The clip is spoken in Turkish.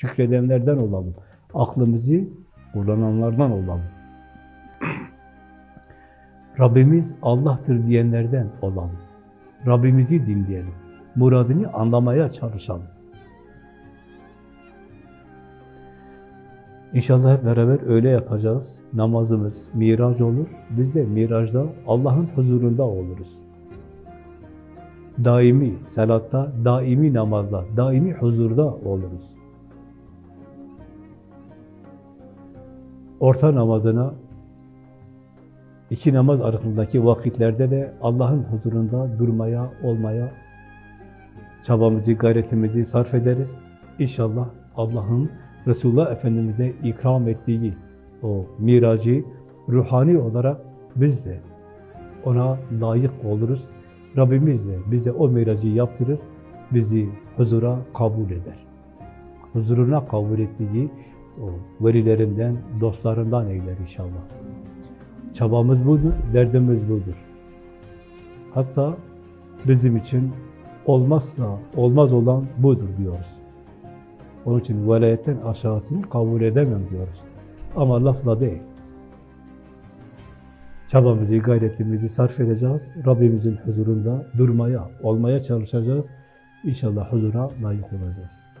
şükredenlerden olalım. Aklımızı kullananlardan olalım. Rabbimiz Allah'tır diyenlerden olalım. Rabbimizi dinleyelim. Muradını anlamaya çalışalım. İnşallah hep beraber öyle yapacağız. Namazımız miraç olur. Biz de miracda Allah'ın huzurunda oluruz. Daimi salatta, daimi namazda, daimi huzurda oluruz. Orta namazına iki namaz arasındaki vakitlerde de Allah'ın huzurunda durmaya, olmaya çabamızı, gayretimizi sarf ederiz. İnşallah Allah'ın Resulullah Efendimiz'e ikram ettiği o miracı ruhani olarak biz de ona layık oluruz. Rabbimiz de bize o miracı yaptırır, bizi huzura kabul eder. Huzuruna kabul ettiği o velilerinden, dostlarından eyler inşallah. Çabamız budur, derdimiz budur. Hatta bizim için olmazsa olmaz olan budur diyoruz. Onun için velayetten aşağısını kabul edemem diyoruz. Ama lafla değil. Çabamızı, gayretimizi sarf edeceğiz. Rabbimizin huzurunda durmaya, olmaya çalışacağız. İnşallah huzura layık olacağız.